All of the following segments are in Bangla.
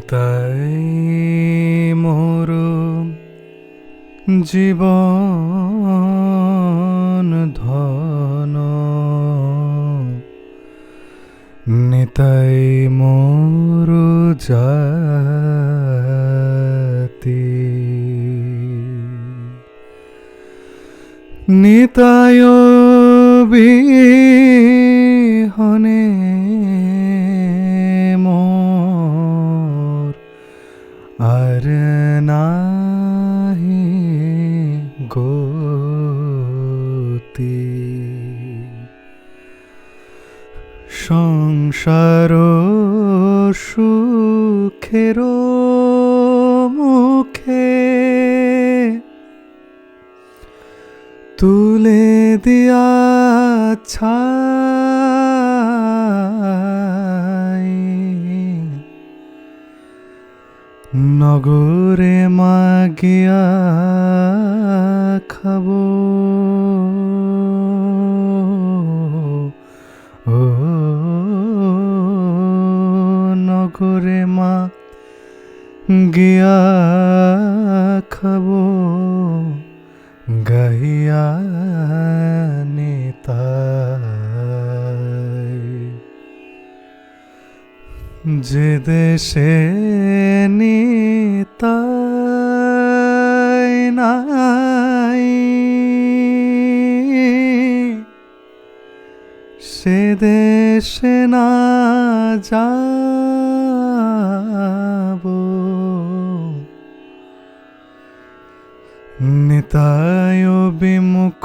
নিতাই মোর জীবন ধন। নিতাই মোর জাতি। নিতায় বিহনে সংসার সুখের মুখে তুলে দিয়া নগরে মাগিয়া খাব। গিয়া খাব গাইয়া নিতাই যে দেশে নিতাই নাই সে দেশে না যাব নিতায় বিমুখ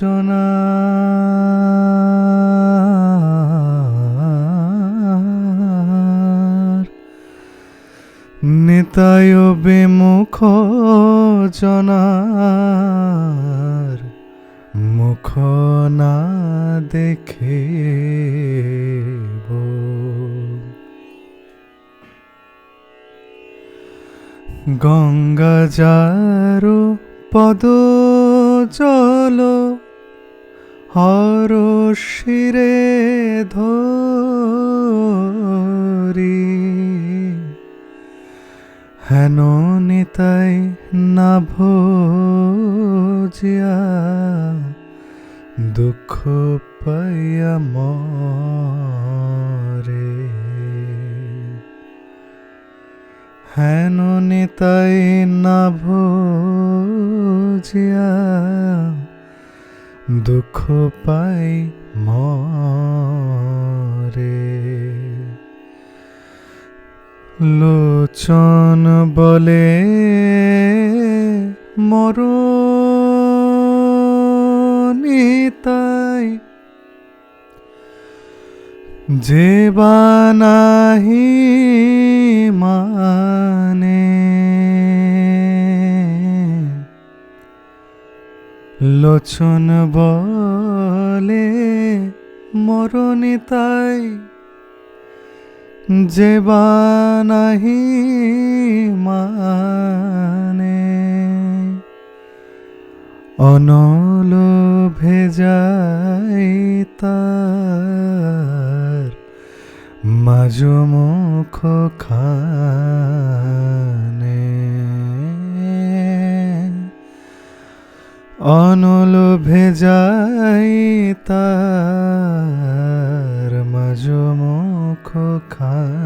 জনা। নিতায় বিমুখ জনার মুখ না দেখে গঙ্গা যার পদ জল হর শিরে ধরি। হেন নিতাই না ভোজিয়া দুঃখ পাইয়া মরে। হেন নিতাই না ভোজিয়া দুঃখ পাই মরে। লোচন বলে মর নিতাই। যে বানাহি মানে। লোচন বলে মরণিতাই যে বানাহি মানে। অনল ভেজাই তার মাঝ মুখ খানে। অনল ভেজাই তার মাঝ মুখ খানে।